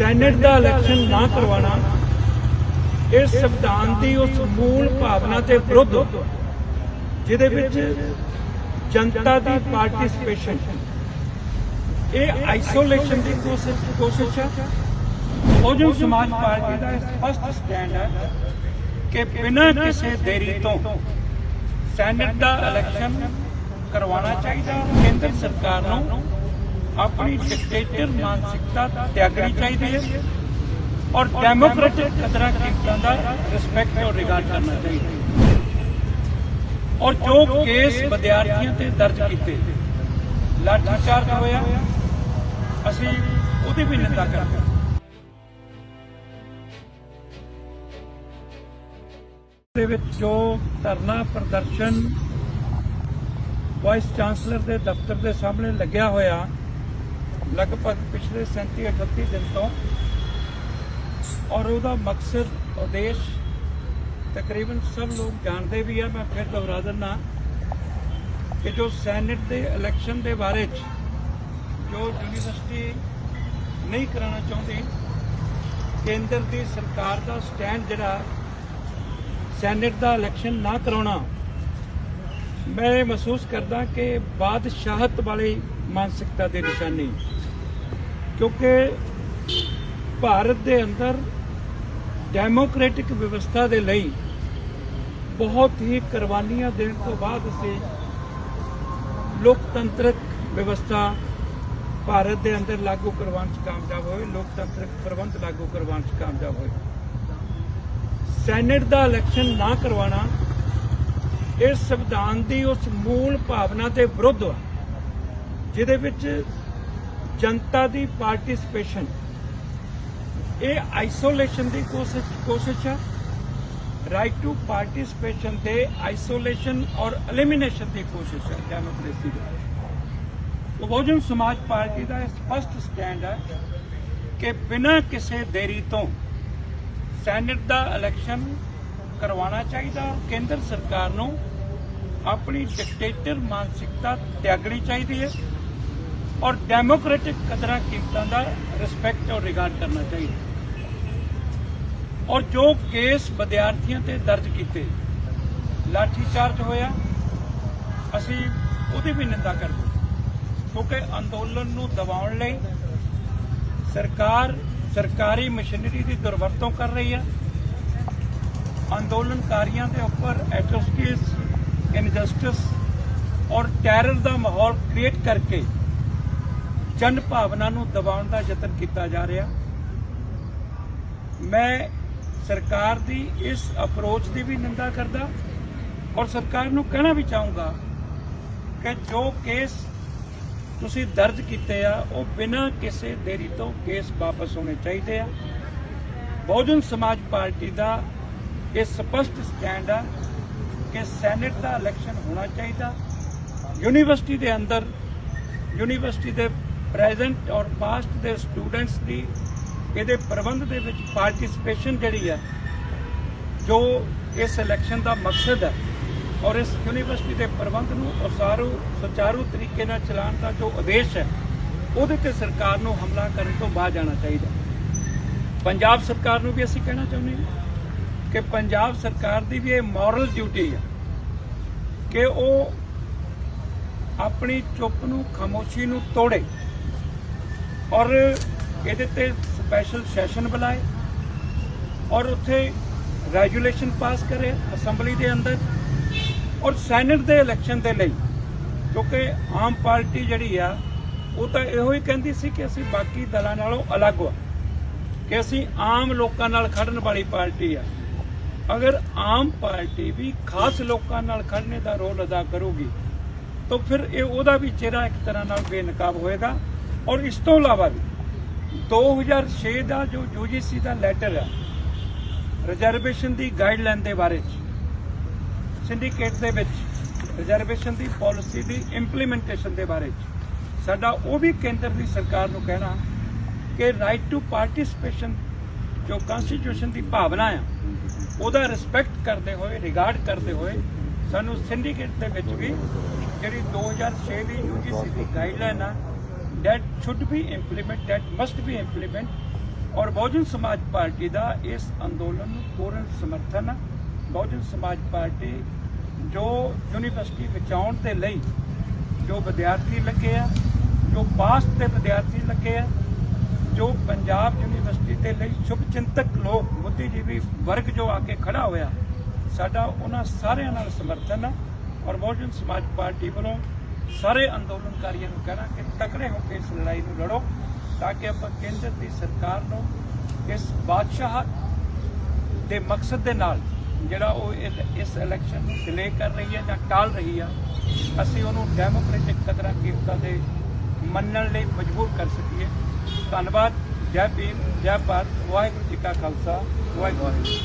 Senate ਦਾ election ਨਾ ਕਰਵਾਉਣਾ, ਇਹ ਸੰਵਿਧਾਨ ਦੀ ਉਸ ਮੂਲ ਭਾਵਨਾ ਦੇ ਵਿਰੁੱਧ, ਜਿਹਦੇ ਵਿੱਚ ਜਨਤਾ ਦੀ ਪਾਰਟਿਸਿਪੇਸ਼ਨ ਇਹ ਆਈਸੋਲੇਸ਼ਨ ਦੀ ਕੋਸ਼ਿਸ਼ ਹੈ ਬਹੁਜਨ ਸਮਾਜ ਪਾਰਟੀ ਦਾ ਸਪਸ਼ਟ ਸਟੈਂਡ ਹੈ ਕਿ ਬਿਨਾਂ ਕਿਸੇ ਦੇਰੀ ਤੋਂ ਸੈਨੇਟ ਦਾ ਇਲੈਕਸ਼ਨ ਕਰਵਾਉਣਾ ਚਾਹੀਦਾ, ਕੇਂਦਰ ਸਰਕਾਰ ਨੂੰ ਆਪਣੀ ਡਿਕਟੇਟਰ ਮਾਨਸਿਕਤਾ ਤਿਆਗਣੀ ਚਾਹੀਦੀ ਹੈ ਔਰ ਡੈਮੋਕ੍ਰੈਟਿਕ ਕਦਰਾਂ ਕੀਮਤਾਂ ਦਾ ਰਿਸਪੈਕਟ ਔਰ ਰਿਗਾਰਡ ਕਰਨਾ ਚਾਹੀਦਾ ਔਰ ਜੋ ਕੇਸ ਵਿਦਿਆਰਥੀਆਂ ਤੇ ਦਰਜ ਕੀਤੇ ਲਾਠੀ ਹੋਇਆ, ਅਸੀਂ ਉਹਦੀ ਵੀ ਨਿੰਦਾ ਕਰਦੇ ਹਾਂ। ਦੇ ਵਿੱਚ ਜੋ ਧਰਨਾ ਪ੍ਰਦਰਸ਼ਨ ਵਾਈਸ ਚਾਂਸਲਰ ਦੇ ਦਫ਼ਤਰ ਦੇ ਸਾਹਮਣੇ ਲੱਗਿਆ ਹੋਇਆ ਲਗਭਗ ਪਿਛਲੇ 37 38 ਦਿਨ ਤੋਂ ਔਰ ਉਹਦਾ ਮਕਸਦ, ਉਦੇਸ਼ ਤਕਰੀਬਨ ਸਭ ਲੋਕ ਜਾਣਦੇ ਵੀ ਆ, ਮੈਂ ਫਿਰ ਦੁਹਰਾ ਦਿੰਦਾ ਕਿ ਜੋ ਸੈਨੇਟ ਦੇ ਇਲੈਕਸ਼ਨ ਦੇ ਬਾਰੇ ਚ ਜੋ ਯੂਨੀਵਰਸਿਟੀ ਨਹੀਂ ਕਰਾਉਣਾ ਚਾਹੁੰਦੀ, ਕੇਂਦਰ ਦੀ ਸਰਕਾਰ ਦਾ ਸਟੈਂਡ ਜਿਹੜਾ ਸੈਨੇਟ ਦਾ ਇਲੈਕਸ਼ਨ ਨਾ ਕਰਾਉਣਾ, ਮੈਂ ਇਹ ਮਹਿਸੂਸ ਕਰਦਾ ਕਿ ਬਾਦਸ਼ਾਹਤ ਵਾਲੀ ਮਾਨਸਿਕਤਾ ਦੀ ਨਿਸ਼ਾਨੀ ਕਿਉਂਕਿ ਭਾਰਤ ਦੇ ਅੰਦਰ ਡੈਮੋਕ੍ਰੈਟਿਕ ਵਿਵਸਥਾ ਦੇ ਲਈ ਬਹੁਤ ਹੀ ਕੁਰਬਾਨੀਆਂ ਦੇਣ ਤੋਂ ਬਾਅਦ ਅਸੀਂ ਲੋਕਤੰਤਰਕ ਵਿਵਸਥਾ ਭਾਰਤ ਦੇ ਅੰਦਰ ਲਾਗੂ ਕਰਵਾਉਣ 'ਚ ਕਾਮਯਾਬ ਹੋਏ, ਲੋਕਤੰਤਰਕ ਪ੍ਰਬੰਧ ਲਾਗੂ ਕਰਵਾਉਣ 'ਚ ਕਾਮਯਾਬ ਹੋਏ। ਸੈਨੇਟ ਦਾ ਇਲੈਕਸ਼ਨ ਨਾ ਕਰਵਾਉਣਾ, ਇਹ ਸੰਵਿਧਾਨ ਦੀ ਉਸ ਮੂਲ ਭਾਵਨਾ ਦੇ ਵਿਰੁੱਧ ਹੈ ਜਿਹਦੇ ਵਿੱਚ ਜਨਤਾ ਦੀ ਪਾਰਟਿਸਿਪੇਸ਼ਨ ਇਹ ਆਈਸੋਲੇਸ਼ਨ ਦੀ ਕੋਸ਼ਿਸ਼ ਕੋਸ਼ਿਸ਼ ਹੈ ਰਾਈਟ ਟੂ ਪਾਰਟਿਸਿਪੇਸ਼ਨ ਦੇ ਆਈਸੋਲੇਸ਼ਨ ਔਰ ਐਲੀਮੀਨੇਸ਼ਨ ਦੀ ਕੋਸ਼ਿਸ਼ ਹੈ ਡੈਮੋਕ੍ਰੇਸੀ ਦੀ। ਬਹੁਜਨ ਸਮਾਜ ਪਾਰਟੀ ਦਾ ਇਹ ਸਪਸ਼ਟ ਸਟੈਂਡ ਹੈ ਕਿ ਬਿਨਾਂ ਕਿਸੇ ਦੇਰੀ ਤੋਂ ਸੈਨੇਟ ਦਾ ਇਲੈਕਸ਼ਨ ਕਰਵਾਉਣਾ ਚਾਹੀਦਾ ਔਰ ਕੇਂਦਰ ਸਰਕਾਰ ਨੂੰ ਆਪਣੀ ਡਿਕਟੇਟਰ ਮਾਨਸਿਕਤਾ ਤਿਆਗਣੀ ਚਾਹੀਦੀ ਹੈ। ਔਰ ਡੈਮੋਕ੍ਰੈਟਿਕ ਕਦਰਾਂ ਕੀਮਤਾਂ ਦਾ ਰਿਸਪੈਕਟ ਔਰ ਰਿਗਾਰਡ ਕਰਨਾ ਚਾਹੀਦਾ। ਔਰ ਜੋ ਕੇਸ ਵਿਦਿਆਰਥੀਆਂ ਤੇ ਦਰਜ ਕੀਤੇ ਲਾਠੀ ਚਾਰਜ ਹੋਇਆ, ਅਸੀਂ ਉਹਦੀ ਵੀ ਨਿੰਦਾ ਕਰਦੇ ਕਿਉਂਕਿ ਅੰਦੋਲਨ ਨੂੰ ਦਬਾਉਣ ਲਈ ਸਰਕਾਰ ਸਰਕਾਰੀ ਮਸ਼ੀਨਰੀ ਦੀ ਦੁਰਵਰਤੋਂ ਕਰ ਰਹੀ ਹੈ। ਅੰਦੋਲਨਕਾਰੀਆਂ ਦੇ ਉੱਪਰ ਐਟਰੋਸਿਟੀਜ਼ ਇਨਜਸਟਿਸ ਔਰ ਟੈਰਰ ਦਾ ਮਾਹੌਲ ਕ੍ਰੀਏਟ ਕਰਕੇ ਜਨ ਭਾਵਨਾ ਨੂੰ ਦਬਾਉਣ ਦਾ ਯਤਨ ਕੀਤਾ ਜਾ ਰਿਹਾ। ਮੈਂ ਸਰਕਾਰ ਦੀ ਇਸ ਅਪਰੋਚ ਦੀ ਵੀ ਨਿੰਦਾ ਕਰਦਾ ਔਰ ਸਰਕਾਰ ਨੂੰ ਕਹਿਣਾ ਵੀ ਚਾਹੂੰਗਾ ਕਿ ਜੋ ਕੇਸ ਤੁਸੀਂ ਦਰਜ ਕੀਤੇ ਆ, ਉਹ ਬਿਨਾਂ ਕਿਸੇ ਦੇਰੀ ਤੋਂ ਕੇਸ ਵਾਪਸ ਹੋਣੇ ਚਾਹੀਦੇ ਆ। ਬਹੁਜਨ ਸਮਾਜ ਪਾਰਟੀ ਦਾ ਇਹ ਸਪਸ਼ਟ ਸਟੈਂਡ ਆ ਕਿ ਸੈਨੇਟ ਦਾ ਇਲੈਕਸ਼ਨ ਹੋਣਾ ਚਾਹੀਦਾ। ਯੂਨੀਵਰਸਿਟੀ ਦੇ ਅੰਦਰ, ਯੂਨੀਵਰਸਿਟੀ ਦੇ ਪ੍ਰੈਜ਼ੈਂਟ ਔਰ ਪਾਸਟ ਦੇ ਸਟੂਡੈਂਟਸ ਦੀ ਇਹਦੇ ਪ੍ਰਬੰਧ ਦੇ ਵਿੱਚ ਪਾਰਟਿਸਿਪੇਸ਼ਨ ਜਿਹੜੀ ਹੈ, ਜੋ ਇਸ ਇਲੈਕਸ਼ਨ ਦਾ ਮਕਸਦ ਹੈ ਔਰ ਇਸ ਯੂਨੀਵਰਸਿਟੀ ਦੇ ਪ੍ਰਬੰਧ ਨੂੰ ਉਸਾਰੂ, ਸੁਚਾਰੂ ਤਰੀਕੇ ਨਾਲ ਚਲਾਉਣ ਦਾ ਜੋ ਉਦੇਸ਼ ਹੈ, ਉਹਦੇ ਤੇ ਸਰਕਾਰ ਨੂੰ ਹਮਲਾ ਕਰਨ ਤੋਂ ਬਾਅਦ ਜਾਣਾ ਚਾਹੀਦਾ ਪੰਜਾਬ ਸਰਕਾਰ ਨੂੰ ਵੀ ਅਸੀਂ ਕਹਿਣਾ ਚਾਹੁੰਦੇ ਹਾਂ ਕਿ ਪੰਜਾਬ ਸਰਕਾਰ ਦੀ ਵੀ ਇਹ ਮੋਰਲ ਡਿਊਟੀ ਹੈ ਕਿ ਉਹ ਆਪਣੀ ਚੁੱਪ ਨੂੰ, ਖਾਮੋਸ਼ੀ ਨੂੰ ਤੋੜੇ। ਔਰ ਇਹਦੇ ਤੇ ਸਪੈਸ਼ਲ ਸੈਸ਼ਨ ਬੁਲਾਏ ਔਰ ਉੱਥੇ ਰੈਜੂਲੇਸ਼ਨ ਪਾਸ ਕਰੇ ਅਸੈਂਬਲੀ ਦੇ ਅੰਦਰ ਔਰ ਸੈਨੇਟ ਦੇ ਇਲੈਕਸ਼ਨ ਦੇ ਲਈ, ਕਿਉਂਕਿ ਆਮ ਪਾਰਟੀ ਜਿਹੜੀ ਆ, ਉਹ ਤਾਂ ਇਹੋ ਹੀ ਕਹਿੰਦੀ ਸੀ ਕਿ ਅਸੀਂ ਬਾਕੀ ਦਲਾਂ ਨਾਲੋਂ ਅਲੱਗ ਆ, ਕਿ ਅਸੀਂ ਆਮ ਲੋਕਾਂ ਨਾਲ ਖੜਨ ਵਾਲੀ ਪਾਰਟੀ ਆ। ਅਗਰ ਆਮ ਪਾਰਟੀ ਵੀ ਖਾਸ ਲੋਕਾਂ ਨਾਲ ਖੜਨੇ ਦਾ ਰੋਲ ਅਦਾ ਕਰੂਗੀ, ਤਾਂ ਫਿਰ ਇਹ ਉਹਦਾ ਵੀ ਚਿਹਰਾ ਇੱਕ ਤਰ੍ਹਾਂ ਨਾਲ ਬੇਨਕਾਬ ਹੋਏਗਾ ਔਰ ਇਸ ਤੋਂ ਇਲਾਵਾ ਵੀ 2006 ਦਾ ਜੋ ਯੂਜੀਸੀ ਦਾ ਲੈਟਰ ਆ ਰਿਜ਼ਰਵੇਸ਼ਨ ਦੀ ਗਾਈਡਲਾਈਨ ਦੇ ਬਾਰੇ ਚ ਸਿੰਡੀਕੇਟ ਦੇ ਵਿੱਚ ਰਿਜ਼ਰਵੇਸ਼ਨ ਦੀ ਪਾਲਿਸੀ ਦੀ ਇੰਪਲੀਮੈਂਟੇਸ਼ਨ ਦੇ ਬਾਰੇ ਚ, ਸਾਡਾ ਉਹ ਵੀ ਕੇਂਦਰ ਦੀ ਸਰਕਾਰ ਨੂੰ ਕਹਿਣਾ ਕਿ ਰਾਈਟ ਟੂ ਪਾਰਟਿਸਿਪੇਸ਼ਨ ਜੋ ਕਨਸਟੀਟਿਊਸ਼ਨ ਦੀ ਭਾਵਨਾ ਆ, ਉਹਦਾ ਰਿਸਪੈਕਟ ਕਰਦੇ ਹੋਏ ਰਿਗਾਰਡ ਕਰਦੇ ਹੋਏ ਸਾਨੂੰ ਸਿੰਡੀਕੇਟ ਦੇ ਵਿੱਚ ਵੀ ਜਿਹੜੀ 2006 ਦੀ ਯੂਜੀਸੀ ਦੀ ਗਾਈਡਲਾਈਨ ਆ that should be implemented that must be implemented ਔਰ ਬਹੁਜਨ ਸਮਾਜ ਪਾਰਟੀ ਦਾ ਇਸ ਅੰਦੋਲਨ ਨੂੰ ਪੂਰਨ ਸਮਰਥਨ ਹੈ ਬਹੁਜਨ ਸਮਾਜ ਪਾਰਟੀ ਜੋ ਯੂਨੀਵਰਸਿਟੀ ਬਚਾਉਣ ਦੇ ਲਈ ਜੋ ਵਿਦਿਆਰਥੀ ਲੱਗੇ ਆ, ਜੋ ਪਾਸ ਤੇ ਵਿਦਿਆਰਥੀ ਲੱਗੇ ਆ, ਜੋ ਪੰਜਾਬ ਯੂਨੀਵਰਸਿਟੀ ਦੇ ਲਈ ਸ਼ੁਭ ਚਿੰਤਕ ਲੋਕ, ਬੁੱਧੀਜੀਵੀ ਵਰਗ ਜੋ ਆ ਕੇ ਖੜਾ ਹੋਇਆ, ਸਾਡਾ ਉਹਨਾਂ ਸਾਰਿਆਂ ਨਾਲ ਸਮਰਥਨ ਹੈ ਔਰ ਬਹੁਜਨ ਸਮਾਜ ਪਾਰਟੀ ਵੱਲੋਂ ਸਾਰੇ ਅੰਦੋਲਨਕਾਰੀਆਂ ਨੂੰ ਕਹਿਣਾ ਕਿ ਤਕੜੇ ਹੋ ਕੇ ਇਸ ਲੜਾਈ ਨੂੰ ਲੜੋ ਤਾਂ ਕਿ ਆਪਾਂ ਕੇਂਦਰ ਦੀ ਸਰਕਾਰ ਨੂੰ ਇਸ ਬਾਦਸ਼ਾਹ ਦੇ ਮਕਸਦ ਦੇ ਨਾਲ ਜਿਹੜਾ ਉਹ ਇਸ ਇਲੈਕਸ਼ਨ ਨੂੰ ਡਿਲੇ ਕਰ ਰਹੀ ਹੈ ਜਾਂ ਟਾਲ ਰਹੀ ਆ, ਅਸੀਂ ਉਹਨੂੰ ਡੈਮੋਕ੍ਰੈਟਿਕ ਕਦਰਾਂ ਕੀਮਤਾਂ ਦੇ ਮੰਨਣ ਲਈ ਮਜਬੂਰ ਕਰ ਸਕੀਏ। ਧੰਨਵਾਦ। ਜੈ ਭੀਮ, ਜੈ ਭਾਰਤ। ਵਾਹਿਗੁਰੂ ਜੀ ਕਾ ਖਾਲਸਾ। ਵਾਹਿਗੁਰੂ ਜੀ